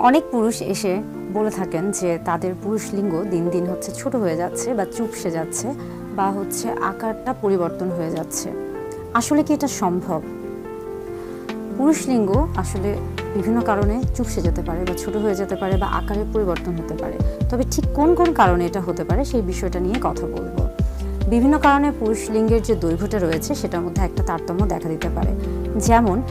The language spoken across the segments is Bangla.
অনেক পুরুষ এসে বলে থাকেন যে তাদের পুরুষ লিঙ্গ দিন দিন হচ্ছে ছোট হয়ে যাচ্ছে বা চুপসে যাচ্ছে বা হচ্ছে আকারটা পরিবর্তন হয়ে যাচ্ছে। আসলে কি এটা সম্ভব? পুরুষ লিঙ্গ আসলে বিভিন্ন কারণে চুপসে যেতে পারে বা ছোট হয়ে যেতে পারে বা আকারে পরিবর্তন হতে পারে। তবে ঠিক কোন কোন কারণে এটা হতে পারে সেই বিষয়টা নিয়ে কথা বলব। বিভিন্ন কারণে পুরুষ লিঙ্গের যে দৈর্ঘ্যটা রয়েছে সেটার মধ্যে একটা তারতম্য দেখা দিতে পারে। যেমন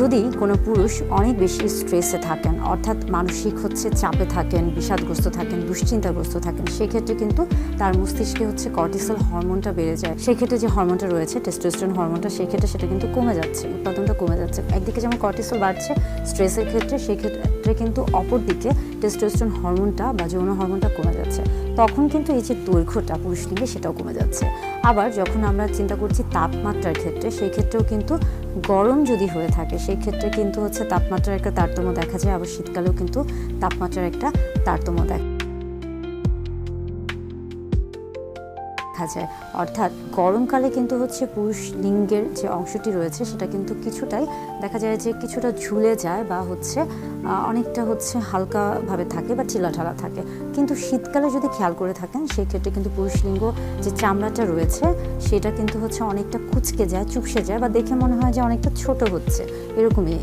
যদি কোনো পুরুষ অনেক বেশি স্ট্রেসে থাকেন, অর্থাৎ মানসিক হচ্ছে চাপে থাকেন, বিষাদগ্রস্ত থাকেন, দুশ্চিন্তাগ্রস্ত থাকেন, সেক্ষেত্রে কিন্তু তার মস্তিষ্কে হচ্ছে কর্টিসল হরমোনটা বেড়ে যায়। সেক্ষেত্রে যে হরমোনটা রয়েছে টেস্টোস্টেরন হরমোনটা সেক্ষেত্রে সেটা কিন্তু কমে যাচ্ছে, উৎপাদনটা কমে যাচ্ছে। একদিকে যেমন কর্টিসল বাড়ছে স্ট্রেসের ক্ষেত্রে, সেক্ষেত্রে কিন্তু অপর দিকে টেস্টোস্টেরন হরমোনটা বা যৌন হরমোনটা কমে যাচ্ছে। তখন কিন্তু এই যে দৈর্ঘ্যটা পুরুষ লিঙ্গে সেটাও কমে যাচ্ছে। আবার যখন আমরা চিন্তা করছি তাপমাত্রার ক্ষেত্রে সেই ক্ষেত্রেও কিন্তু গরম যদি হয়ে থাকে সেই ক্ষেত্রে কিন্তু হচ্ছে তাপমাত্রার একটা তারতম্য দেখা যায়। আবার শীতকালেও কিন্তু তাপমাত্রার একটা তারতম্য দেখা দেখা যায়। অর্থাৎ গরমকালে কিন্তু হচ্ছে পুরুষ লিঙ্গের যে অংশটি রয়েছে, সেটা কিন্তু কিছুটাই দেখা যায় যে কিছুটা ঝুলে যায় বা হচ্ছে অনেকটা হচ্ছে হালকাভাবে থাকে বা ঢিলাঢালা থাকে। কিন্তু শীতকালে যদি খেয়াল করে থাকেন সেই ক্ষেত্রে কিন্তু পুরুষ লিঙ্গ যে চামড়াটা রয়েছে, সেটা কিন্তু হচ্ছে অনেকটা কুচকে যায়, চুপসে যায় বা দেখে মনে হয় যে অনেকটা ছোট হচ্ছে, এরকমই।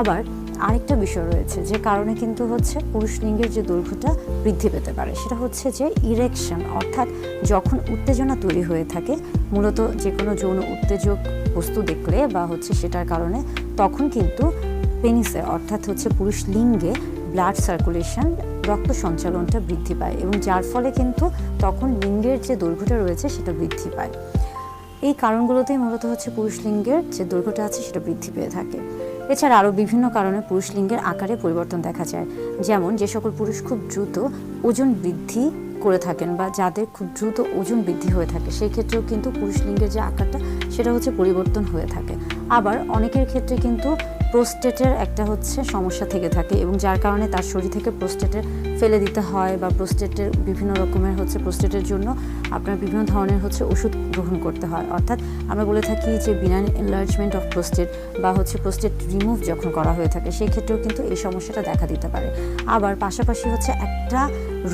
আবার আরেকটা বিষয় রয়েছে, যে কারণে কিন্তু হচ্ছে পুরুষ লিঙ্গের যে দৈর্ঘ্যটা বৃদ্ধি পেতে পারে। সেটা হচ্ছে যে ইরেকশন অর্থাৎ যখন উত্তেজনা তৈরি হয়ে থাকে, মূলত যে কোনো যৌন উত্তেজক বস্তু দেখলে বা হচ্ছে সেটার কারণে, তখন কিন্তু পেনিসে, অর্থাৎ হচ্ছে পুরুষ লিঙ্গে ব্লাড সার্কুলেশন রক্ত সঞ্চালনটা বৃদ্ধি পায় এবং যার ফলে কিন্তু তখন লিঙ্গের যে দৈর্ঘ্যটা রয়েছে সেটা বৃদ্ধি পায়। এই কারণগুলোতেই মূলত হচ্ছে পুরুষ লিঙ্গের যে দৈর্ঘ্যটা আছে সেটা বৃদ্ধি পেয়ে থাকে। এছাড়া আরও বিভিন্ন কারণে পুরুষ লিঙ্গের আকারে পরিবর্তন দেখা যায়। যেমন, যে সকল পুরুষ খুব দ্রুত ওজন বৃদ্ধি করে থাকেন বা যাদের খুব দ্রুত ওজন বৃদ্ধি হয়ে থাকে, সেই ক্ষেত্রেও কিন্তু পুরুষ লিঙ্গের যে আকারটা, সেটা হচ্ছে পরিবর্তন হয়ে থাকে। আবার অনেকের ক্ষেত্রে কিন্তু প্রোস্টেটের একটা হচ্ছে সমস্যা থেকে থাকে এবং যার কারণে তার শরীর থেকে প্রোস্টেটের ফেলে দিতে হয় বা প্রোস্টেটের বিভিন্ন রকমের হচ্ছে প্রোস্টেটের জন্য আপনার বিভিন্ন ধরনের হচ্ছে ওষুধ গ্রহণ করতে হয়। অর্থাৎ আমরা বলে থাকি যে বিনাইন এনলার্জমেন্ট অফ প্রোস্টেট বা হচ্ছে প্রোস্টেট রিমুভ যখন করা হয়ে থাকে সেই ক্ষেত্রেও কিন্তু এই সমস্যাটা দেখা দিতে পারে। আবার পাশাপাশি হচ্ছে একটা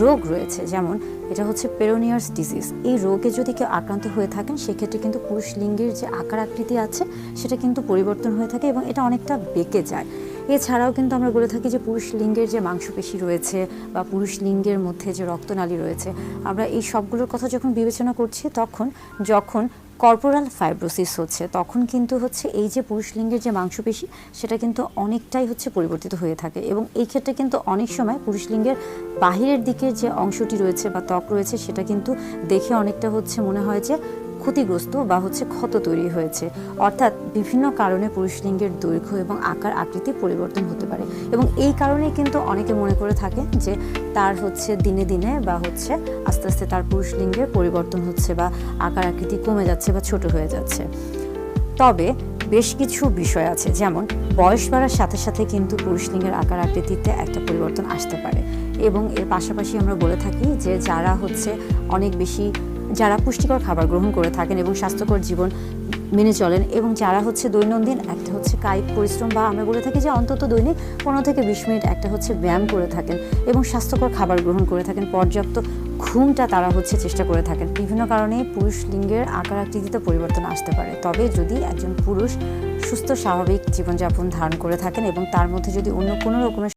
রোগ রয়েছে, যেমন এটা হচ্ছে পেরোনিয়ার্স ডিজিজ। এই রোগে যদি কেউ আক্রান্ত হয়ে থাকেন, সেক্ষেত্রে কিন্তু পুরুষ লিঙ্গের যে আকার আকৃতি আছে, সেটা কিন্তু পরিবর্তন হয়ে থাকে এবং এটা অনেকটা বেঁকে যায়। এছাড়াও কিন্তু আমরা বলে থাকি যে পুরুষ লিঙ্গের যে মাংসপেশি রয়েছে বা পুরুষ লিঙ্গের মধ্যে যে রক্তনালী রয়েছে, আমরা এই সবগুলোর কথা যখন বিবেচনা করছি, তখন যখন কর্পোরাল ফাইব্রোসিস হচ্ছে, তখন কিন্তু হচ্ছে এই যে পুরুষ লিঙ্গের যে মাংসপেশি, সেটা কিন্তু অনেকটাই হচ্ছে পরিবর্তিত হয়ে থাকে এবং এই ক্ষেত্রে কিন্তু অনেক সময় পুরুষ লিঙ্গের বাহিরের দিকের যে অংশটি রয়েছে বা ত্বক রয়েছে, সেটা কিন্তু দেখে অনেকটা হচ্ছে মনে হয় যে ক্ষতিগ্রস্ত বা হচ্ছে ক্ষত তৈরি হয়েছে। অর্থাৎ বিভিন্ন কারণে পুরুষ লিঙ্গের দৈর্ঘ্য এবং আকার আকৃতি পরিবর্তন হতে পারে। এবং এই কারণেই কিন্তু অনেকে মনে করে থাকে যে তার হচ্ছে দিনে দিনে বা হচ্ছে আস্তে আস্তে তার পুরুষ লিঙ্গের পরিবর্তন হচ্ছে বা আকার আকৃতি কমে যাচ্ছে বা ছোট হয়ে যাচ্ছে। তবে বেশ কিছু বিষয় আছে। যেমন বয়স বাড়ার সাথে সাথে কিন্তু পুরুষ লিঙ্গের আকার আকৃতিতে একটা পরিবর্তন আসতে পারে। এবং এর পাশাপাশি আমরা বলে থাকি যে যারা হচ্ছে অনেক বেশি যারা পুষ্টিকর খাবার গ্রহণ করে থাকেন এবং স্বাস্থ্যকর জীবন মেনে চলেন এবং যারা হচ্ছে দৈনন্দিন, একটা হচ্ছে কায়িক পরিশ্রম বা আমরা বলে থাকি যে অন্তত দৈনিক পনেরো থেকে বিশ মিনিট একটা হচ্ছে ব্যায়াম করে থাকেন এবং স্বাস্থ্যকর খাবার গ্রহণ করে থাকেন। পর্যাপ্ত ঘুমটা তারা হচ্ছে চেষ্টা করে থাকেন। বিভিন্ন কারণে পুরুষ লিঙ্গের আকার আকৃতিতে পরিবর্তন আসতে পারে। তবে যদি একজন পুরুষ সুস্থ, স্বাভাবিক জীবনযাপন ধারণ করে থাকেন এবং তার মধ্যে যদি অন্য কোনো রকমের